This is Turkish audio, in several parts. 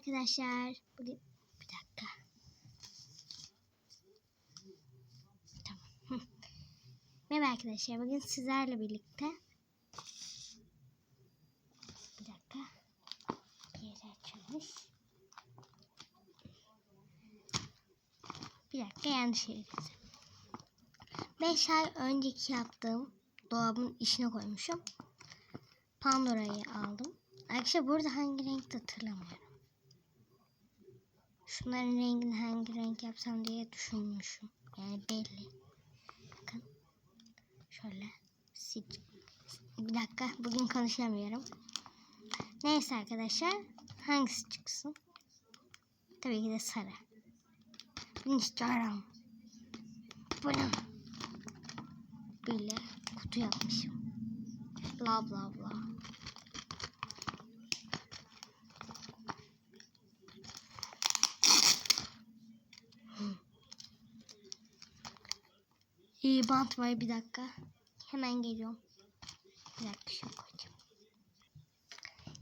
arkadaşlar. Bugün bir dakika. Tamam. Merhaba arkadaşlar. Bugün sizlerle birlikte bir dakika. Bir yere açılmış. Bir dakika yanlış yere girdim. 5 ay önceki yaptığım dolabın içine koymuşum. Pandora'yı aldım. Arkadaşlar burada hangi renk de hatırlamıyorum. Şunların rengini hangi renk yapsam diye düşünmüşüm. Yani belli. Bakın. Şöyle. Bir dakika. Bugün konuşamıyorum. Neyse arkadaşlar. Hangisi çıksın? Tabii ki de sarı. Bunu istiyorum. Bunu. Böyle kutu yapmışım. Bla bla bla. İyi bant var bir dakika. Hemen geliyorum. Bir dakika şunu koyacağım.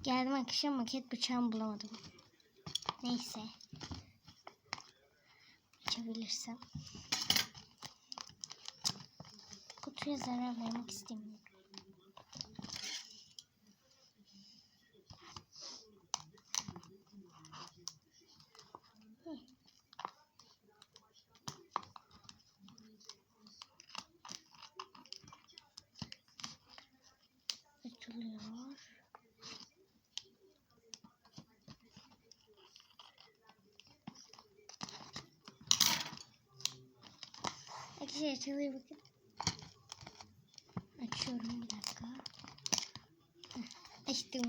Geldim arkadaşlar maket bıçağımı bulamadım. Neyse. Açabilirsem. Kutuya zarar vermek istemiyorum. Açılıyor. Arkadaşlar açılıyor bakın. Açıyorum bir dakika. Heh, Açtım.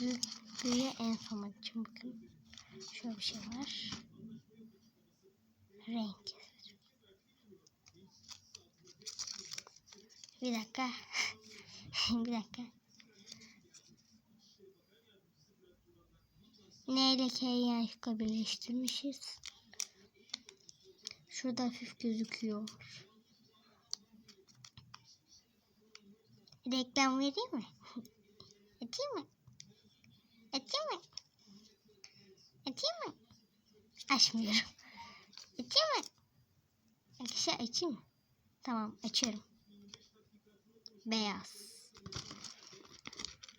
Bu büyüğe en son açacağım bakın. Şöyle bir şey var. Renk. Bir dakika. bir dakika. N ile K'yi yanlışlıkla birleştirmişiz. Şurada hafif gözüküyor. Reklam vereyim mi? Açayım mı? Açayım mı? Açayım mı? Açmıyorum. Açayım mı? Arkadaşlar açayım mı? Tamam açıyorum. Beyaz.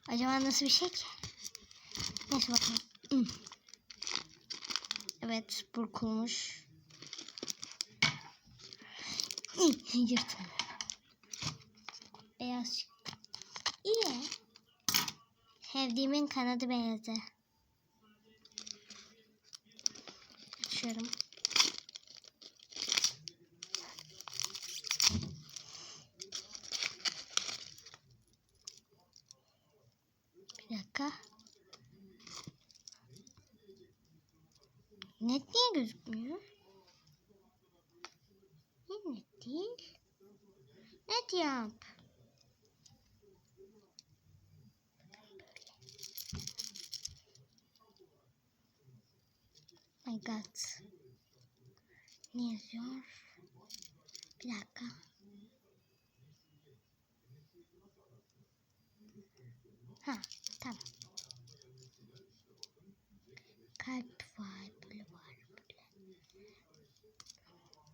Acaba nasıl bir şey ki? Neyse bakalım. Hmm. Evet burkulmuş. Hmm, Yırtın. Beyaz. İyi. Sevdiğimin kanadı beyazı. Açıyorum. Bir dakika. Net niye gözükmüyor? Net değil? Net yap. My God. Ne yazıyor? Bir dakika. Ha, tamam. Kalp var, böyle var, böyle.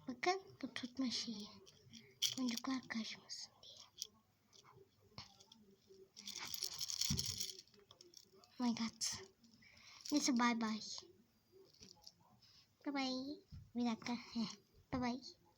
Bakın bu tutma şeyi. Boncuklar kaçmasın diye. Oh my god. Neyse bye bye. Bye bye. Bir dakika. Heh. Bye bye.